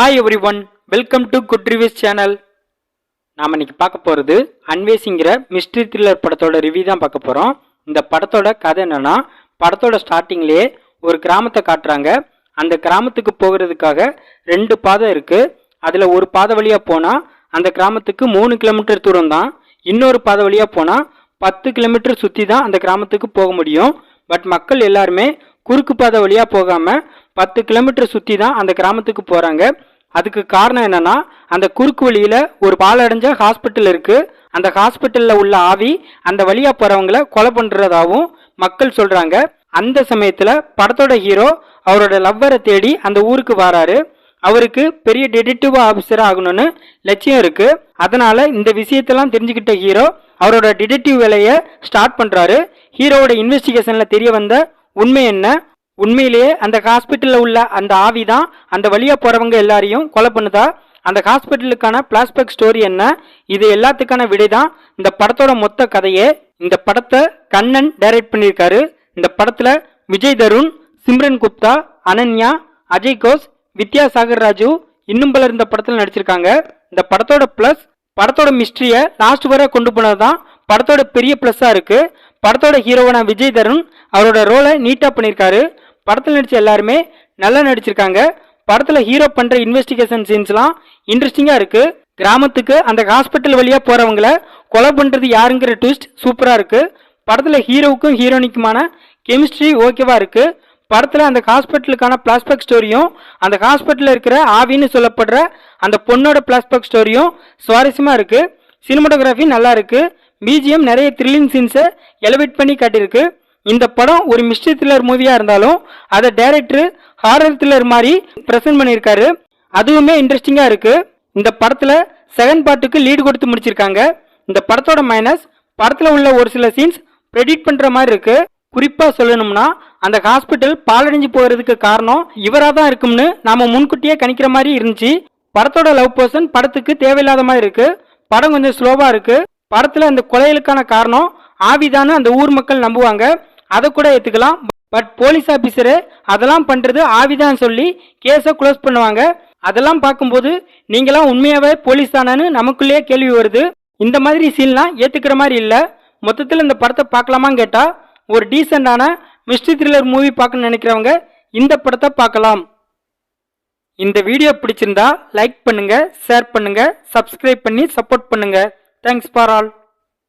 Hi everyone welcome to good reviews channel நாம் இன்னைக்கு பார்க்க போகிறது அன்வேசிங்கிற மிஸ்ட்ரி த்ரில்லர் படத்தோட ரிவ்யூ தான் பார்க்க போகிறோம் இந்த படத்தோட கதை என்னென்னா படத்தோட ஸ்டார்டிங்லேயே ஒரு கிராமத்தை காட்டுறாங்க. அந்த கிராமத்துக்கு போகிறதுக்காக ரெண்டு பாதை இருக்குது அதில் ஒரு பாதை வழியாக போனால் அந்த கிராமத்துக்கு மூணு கிலோமீட்டர் தூரம் தான். இன்னொரு பாதை வழியாக போனால் பத்து கிலோமீட்டர் சுற்றி தான் அந்த கிராமத்துக்கு போக முடியும். பட் மக்கள் எல்லாருமே குறுக்கு பாதை வழியாக போகாமல் பத்து கிலோமீட்டர் சுற்றி தான் அந்த கிராமத்துக்கு போகிறாங்க அதுக்கு காரணம் என்னன்னா அந்த குறுக்கு வழியில ஒரு பாலடைஞ்ச ஹாஸ்பிட்டல் இருக்கு. அந்த ஹாஸ்பிட்டல்ல உள்ள ஆவி அந்த வழியா போறவங்களை கொலை பண்றதாவும் மக்கள் சொல்றாங்க. அந்த சமயத்துல படத்தோட ஹீரோ அவரோட லவ்வரை தேடி அந்த ஊருக்கு வராரு. அவருக்கு பெரிய டிடெக்டிவ் ஆஃபீஸர் ஆகணும்னு லட்சியம் இருக்கு. அதனால இந்த விஷயத்தெல்லாம் தெரிஞ்சுக்கிட்ட ஹீரோ அவரோட டிடெக்டிவ் வேலையை ஸ்டார்ட் பண்றாரு. ஹீரோவோட இன்வெஸ்டிகேஷன்ல தெரிய வந்த உண்மை என்ன? உண்மையிலேயே அந்த ஹாஸ்பிட்டலில் உள்ள அந்த ஆவி தான் அந்த வழியாக போகிறவங்க எல்லாரையும் கொலை பண்ணுதா? அந்த ஹாஸ்பிட்டலுக்கான பிளாஸ்பேக் ஸ்டோரி என்ன? இது எல்லாத்துக்கான விடை தான். இந்த படத்தோட மொத்த கதையே இந்த படத்தை கண்ணன் டைரக்ட் பண்ணியிருக்காரு. இந்த படத்தில் விஜய் தருண் சிம்ரன் குப்தா அனன்யா அஜய் கோஸ் வித்யாசாகர் ராஜு இன்னும் பலர் இந்த படத்தில் நடிச்சிருக்காங்க. இந்த படத்தோட ப்ளஸ் படத்தோட மிஸ்ட்ரியை லாஸ்ட் வரை கொண்டு போனது தான் படத்தோட பெரிய ப்ளஸ்ஸாக இருக்குது படத்தோட ஹீரோவான விஜய் தருண் அவரோட ரோலை நீட்டாக பண்ணியிருக்காரு. படத்தில் நடித்த எல்லாருமே நல்லா நடிச்சிருக்காங்க. படத்தில் ஹீரோ பண்ணுற இன்வெஸ்டிகேஷன் சீன்ஸ்லாம் இன்ட்ரெஸ்டிங்காக இருக்குது கிராமத்துக்கு அந்த ஹாஸ்பிட்டல் வழியாக போகிறவங்கள கொலை பண்ணுறது யாருங்கிற ட்விஸ்ட் சூப்பராக இருக்குது படத்தில் ஹீரோவுக்கும் ஹீரோனிக்குமான கெமிஸ்ட்ரி ஓகேவாக இருக்குது படத்தில் அந்த ஹாஸ்பிட்டலுக்கான பிளாஸ்பெக் ஸ்டோரியும் அந்த ஹாஸ்பிட்டலில் இருக்கிற ஆவின்னு சொல்லப்படுற அந்த பொண்ணோட பிளாஸ்பெக் ஸ்டோரியும் சுவாரஸ்யமாக இருக்குது சினிமாட்டோகிராஃபி நல்லா இருக்குது பிஜிஎம் நிறைய த்ரில்லிங் சீன்ஸை எலிவேட் பண்ணி காட்டியிருக்கு. இந்த படம் ஒரு மிஸ்ட்ரி த்ரில்லர் மூவியாக இருந்தாலும் அதை டைரக்டர் ஹாரர் த்ரில்லர் மாதிரி ப்ரெசென்ட் பண்ணியிருக்காரு. அதுவுமே இன்ட்ரெஸ்டிங்காக இருக்கு. இந்த படத்தில் செகண்ட் பார்ட்டுக்கு லீடு கொடுத்து முடிச்சிருக்காங்க. இந்த படத்தோட மைனஸ் படத்தில் உள்ள ஒரு சில சீன்ஸ் ப்ரெடிக்ட் பண்ணுற மாதிரி இருக்கு. குறிப்பாக சொல்லணும்னா அந்த ஹாஸ்பிட்டல் பாலடைஞ்சு போகிறதுக்கு காரணம் இவராக தான் இருக்கும்னு நாம முன்கூட்டியே கணிக்கிற மாதிரி இருந்துச்சு. படத்தோட லவ் பர்சன் படத்துக்கு தேவையில்லாத மாதிரி இருக்கு. படம் கொஞ்சம் ஸ்லோவாக இருக்கு. படத்தில் அந்த கொலைகளுக்கான காரணம் ஆவிதான்னு அந்த ஊர் மக்கள் நம்புவாங்க. அதை கூட ஏற்றுக்கலாம் பட் போலீஸ் ஆஃபீஸரு அதெல்லாம் பண்ணுறது ஆவிதான் சொல்லி கேஸை க்ளோஸ் பண்ணுவாங்க. அதெல்லாம் பார்க்கும்போது நீங்களாம் உண்மையாகவே போலீஸ் தானேன்னு நமக்குள்ளேயே கேள்வி வருது. இந்த மாதிரி சீன்லாம் ஏற்றுக்கிற மாதிரி இல்லை. மொத்தத்தில் இந்த படத்தை பார்க்கலாமான்னு கேட்டால் ஒரு டீசெண்டான மிஸ்ட்ரி த்ரில்லர் மூவி பார்க்கணும்னு நினைக்கிறவங்க இந்த படத்தை பார்க்கலாம். இந்த வீடியோ பிடிச்சிருந்தா லைக் பண்ணுங்கள் ஷேர் பண்ணுங்கள் சப்ஸ்கிரைப் பண்ணி சப்போர்ட் பண்ணுங்கள் தேங்க்ஸ் ஃபார் ஆல்